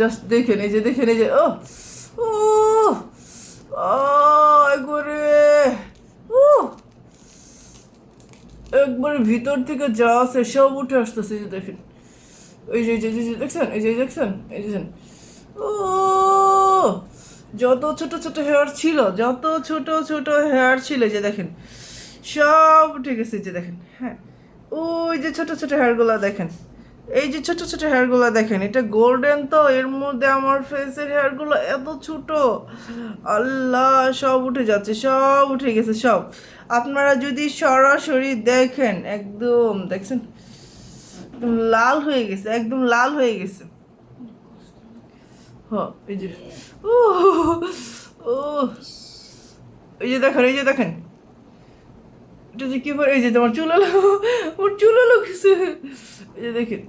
Just দেখেন এই যে দেখেন এই যে ও ও একবারে ও একবারে ভিতর থেকে যা আছে সব উঠে আসতেছে যে দেখেন। ওই যে যে যে দেখছেন? এই যে দেখছেন? এই যে। ও যত ছোট ছোট হেয়ার ছিল, যত ছোট ছোট হেয়ার ছিল যে দেখেন। সব উঠে গেছে যে দেখেন। হ্যাঁ ওই যে ছোট ছোট হেয়ারগুলো দেখেন। এই যে ছোট ছোট হেয়ারগুলো দেখেন, এটা গোল্ডেন তো, এর মধ্যে আমার ফেসের হেয়ারগুলো এত ছোট। আল্লাহ, সব উঠে যাচ্ছে, সব উঠে গেছে, সব। আপনারা যদি সরাসরি দেখেন, একদম, দেখছেন? লাল হয়ে গেছে, একদম লাল হয়ে গেছে। এই যে ও ও এই যে দেখেন, এই যে দেখেন। এটা যে কি এই যে তোমার চুল ওর চুল কিছু। এই যে দেখেন।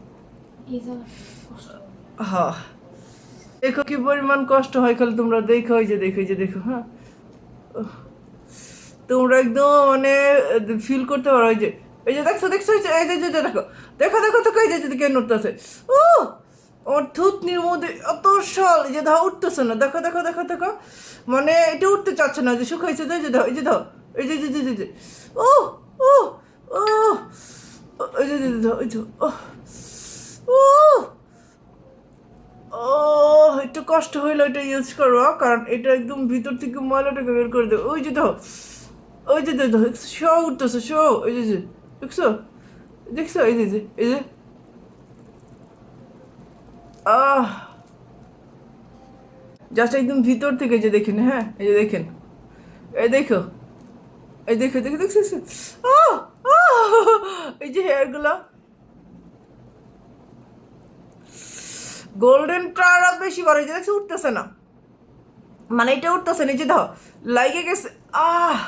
হ্যাঁ দেখো কি পরিমাণ কষ্ট হয় খালি তোমরা দেখো এই যে দেখো যে দেখো হ্যাঁ। তোমরা একদম মানে ফিল করতে পারো ওই যে এই যে দেখছ দেখছ এই যে যে যে দেখো দেখো দেখো দেখো এই যে যে কেন উঠতেছে ও ওর থুতনির মধ্যে অত সল যে ধা উঠতেছে না দেখো দেখো দেখো দেখো মানে এটা উঠতে চাচ্ছে না যে শুকাইছে এই যে দাও এই যে দাও এই যে যে, যে, যে ও ও ও এই যে যে দাও এই যে ও ও একটু কষ্ট হইল এটা ইউজ করো, কারণ এটা একদম ভিতর থেকে ময়লাটাকে বের করে দেবে ওই যে দাও ওই যে দেখো, শো উঠতেছে, শো ওই যে দেখছ? দেখছ? এই যে এই যে আহ! জাস্ট একদম ভিতর থেকে যে দেখেন হ্যাঁ এই যে দেখেন। এই দেখো এই দেখো দেখো, দেখছ! আহ! এই যে হেয়ারগুলো গোল্ডেনটা আর বেশি বড় হয়েছে দেখছি উঠতেছে না। মানে এটা উঠতেছে নিচে দাও লাইকে গেছে, আহ!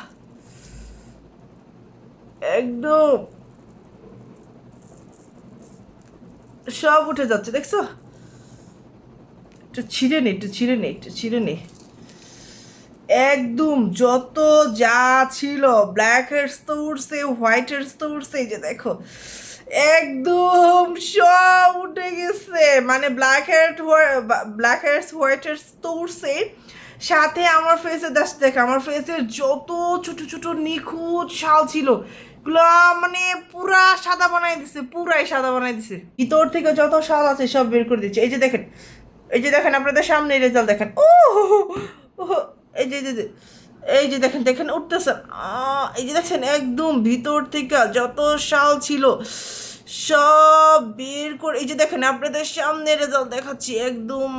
একদম। সব উঠে যাচ্ছে, দেখছ? একটু ছিঁড়ে নে, একটু ছিঁড়ে নে, একটু ছিঁড়ে নে। একদম যত যা ছিল ব্ল্যাক হেডস তো উঠছে হোয়াইট হেডস তো উঠছে এই যে দেখো একদম সব উঠে গেছে। মানে black head black heads white heads তো উঠছে সাথে আমার ফেসে দেখ দেখ আমার ফেসের যত ছোট ছোট নিখুঁত শাল ছিল মানে পুরা সাদা বানাই দিছে পুরাই সাদা বানাই দিছে। ভিতর থেকে যত শাল আছে সব বের করে দিচ্ছে। এই যে দেখেন এই যে দেখেন আপনাদের সামনে রেজাল্ট দেখেন। ও, এই যে যে, এই যে দেখেন দেখেন উঠতেছে। আহ, এই যে দেখছেন একদম ভিতর থেকে যত শাল ছিল সব বের করে এই যে দেখেন আপনাদের সামনে রেজাল্ট দেখাচ্ছি একদম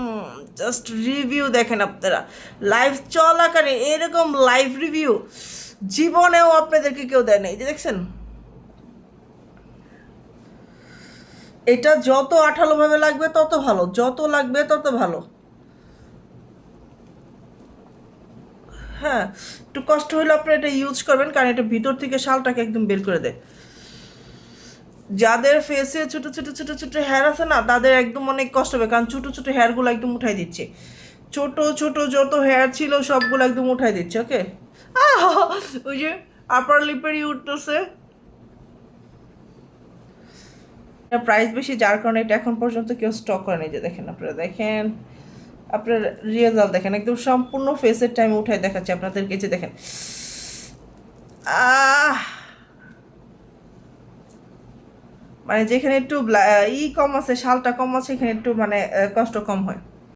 জাস্ট রিভিউ দেখেন আপনারা। লাইভ চলাকালীন এরকম লাইভ রিভিউ জীবনেও আপনাদেরকে কেউ দেয় না এই যে দেখছেন? এটা যত আঠালোভাবে লাগবে তত ভালো যত লাগবে তত ভালো। হ্যাঁ একটু কষ্ট হলে আপনারা এটা ইউজ করবেন, কারণ এটা ভিতর থেকে শালটাকে একদম বের করে দেয়। যাদের ফেসে ছোট ছোট ছোট ছোট হেয়ার আছে না, তাদের একদম অনেক কষ্ট হবে, কারণ ছোট ছোট হেয়ারগুলো একদম উঠাই দিচ্ছে। ছোট ছোট যত হেয়ার ছিল, সবগুলো একদম উঠাই দিচ্ছে ওকে ওই যে আপার লিপেরই উঠতেছে। প্রাইস বেশি, যার কারণে এটা এখন পর্যন্ত কেউ স্টক করে নেই, যে দেখেন আপনারা, দেখেন। আপনার রেজাল্ট দেখেন, একদম সম্পূর্ণ ফেসের টাইম উঠায় দেখাচ্ছে আপনাদের যে দেখেন। আহ! মানে যেখানে একটু ই কম আছে, শালটা কম আছে, এখানে একটু মানে কষ্ট কম হয়।